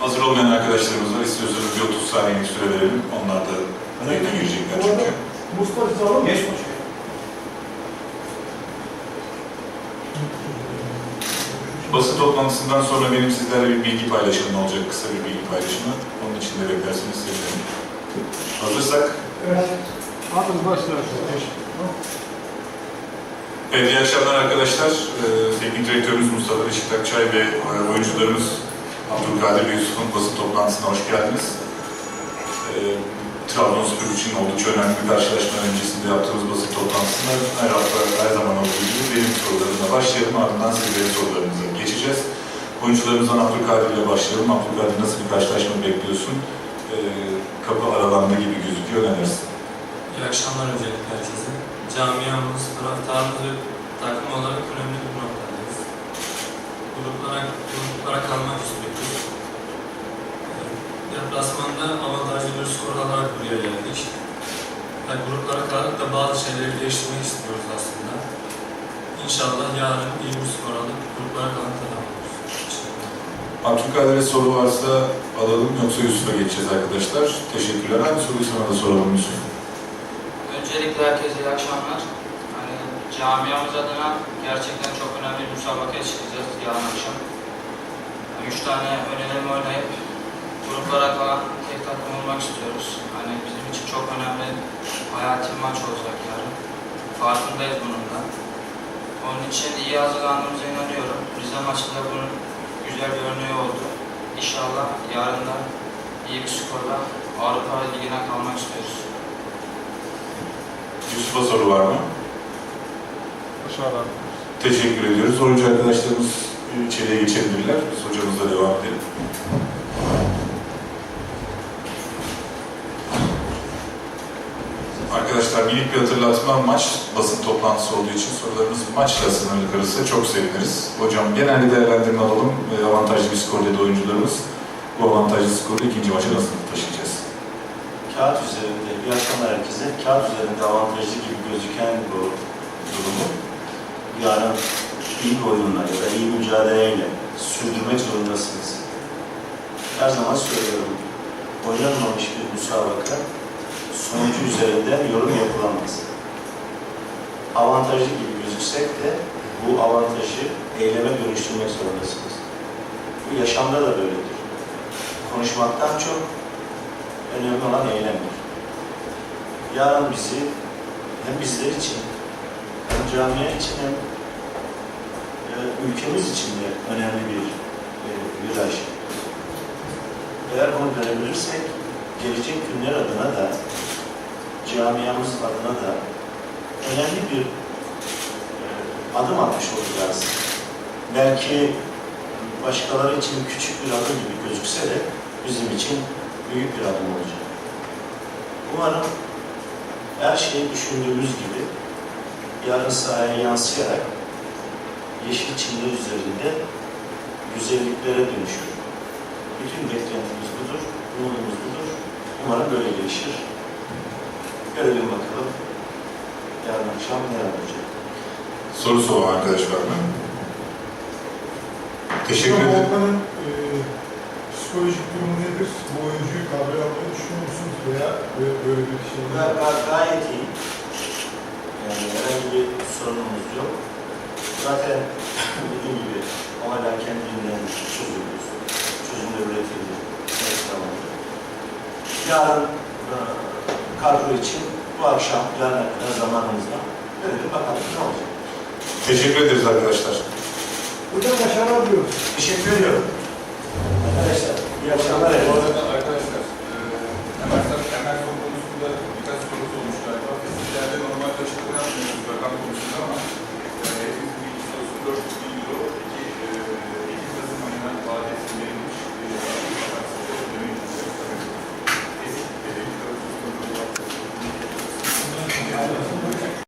Hazır olmayan arkadaşlarımız var. İstiyorsanız bir 30 saniyelik süre verelim. Onlar da yayına girecekler çünkü. Mustafa Sağlam Geç başkanım. Basın toplantısından sonra benim sizlerle bir bilgi paylaşımım olacak. Kısa bir bilgi paylaşımı. Onun için de beklerseniz sevinirim. Hazırsak Evet. Hazır başlarsın. Evet, iyi akşamlar arkadaşlar. Ee, teknik direktörümüz Mustafa Reşit Akçay ve oyuncularımız Abdülkadir Yusuf'un basın toplantısına hoş geldiniz. Ee, Trabzonspor için oldukça önemli bir karşılaşma öncesinde yaptığımız basın toplantısında her hafta her zaman olduğu gibi benim sorularımla başlayalım. Ardından sizlerin sorularınıza geçeceğiz. Oyuncularımızdan Abdülkadir ile başlayalım. Abdülkadir nasıl bir karşılaşma bekliyorsun? Ee, kapı aralandı gibi gözüküyor. Ne dersin? İyi akşamlar öncelikle herkese. Camiamız, taraftarımız ve takım olarak önemli bir noktadayız. Gruplara, gruplara kalmak istiyoruz. Ee, Deplasmanda avantajlı bir skor alarak buraya geldik. Yani gruplara kalarak da bazı şeyleri değiştirmek istiyoruz aslında. İnşallah yarın iyi bir skor alıp gruplara kalan kazanırız. Abdülkadir'e soru varsa alalım yoksa Yusuf'a geçeceğiz arkadaşlar. Teşekkürler. Hangi soruyu sana da soralım Yusuf? Öncelikle herkese iyi akşamlar. Hani camiamız adına gerçekten çok önemli bir müsabakaya çıkacağız yarın akşam. Yani üç tane öneleme oynayıp gruplara kalan tek takım olmak istiyoruz. Hani bizim için çok önemli hayati bir maç olacak yarın. Farkındayız bunun da. Onun için iyi hazırlandığımıza inanıyorum. Rize maçında bunun güzel bir örneği oldu. İnşallah yarın da iyi bir skorla Avrupa Ligi'ne kalmak istiyoruz. Yusuf'a soru var mı? Aşağıdan. Teşekkür ediyoruz. Oyuncu arkadaşlarımız içeriye geçebilirler. Biz hocamızla devam edelim. Arkadaşlar minik bir hatırlatma maç basın toplantısı olduğu için sorularımız maçla sınırlı kalırsa çok seviniriz. Hocam genel bir değerlendirme alalım. Ee, Avantajlı bir skor dedi oyuncularımız. Bu avantajlı skoru ikinci maça nasıl taşıyacağız? Kağıt üzerinde, bir akşamlar herkese, kağıt üzerinde avantajlı gibi gözüken bu durumu yarın iyi bir oyunla ya da iyi mücadeleyle sürdürmek zorundasınız. Her zaman söylüyorum, oynanmamış bir müsabaka sonucu üzerinden yorum yapılamaz. Avantajlı gibi gözüksek de bu avantajı eyleme dönüştürmek zorundasınız. Bu yaşamda da böyledir. Konuşmaktan çok önemli olan eylemdir. Yarın bizi hem bizler için hem camia için hem e, ülkemiz için de önemli bir e, viraj. Eğer bunu görebilirsek gelecek günler adına da camiamız adına da önemli bir e, adım atmış olacağız. Belki başkaları için küçük bir adım gibi gözükse de bizim için büyük bir adım olacak. Umarım her şey düşündüğümüz gibi yarın sahaya yansıyarak yeşil çimler üzerinde güzelliklere dönüşür. Bütün beklentimiz budur, umudumuz budur. Umarım böyle gelişir. Görelim bakalım yarın akşam neler olacak. Sorusu olan arkadaş var mı? Teşekkür Hocam, ederim. Volkan'ın e, psikolojik durumu nedir? Bu oyuncuyu kadroya almayı düşünüyor musunuz veya böyle, böyle bir şey mi? Ga- ga- gayet iyi. Yani herhangi bir sorunumuz yok. Zaten dediğim gibi hala kendiliğinden çözülüyor. Çözümler üretildi. Evet, tamam. Yarın e, kadro için bu akşam kadar zamanımızda görelim bakalım ne olacak. Teşekkür ederiz arkadaşlar. Hocam başarılar diyoruz. Teşekkür ediyorum. Arkadaşlar iyi akşamlar.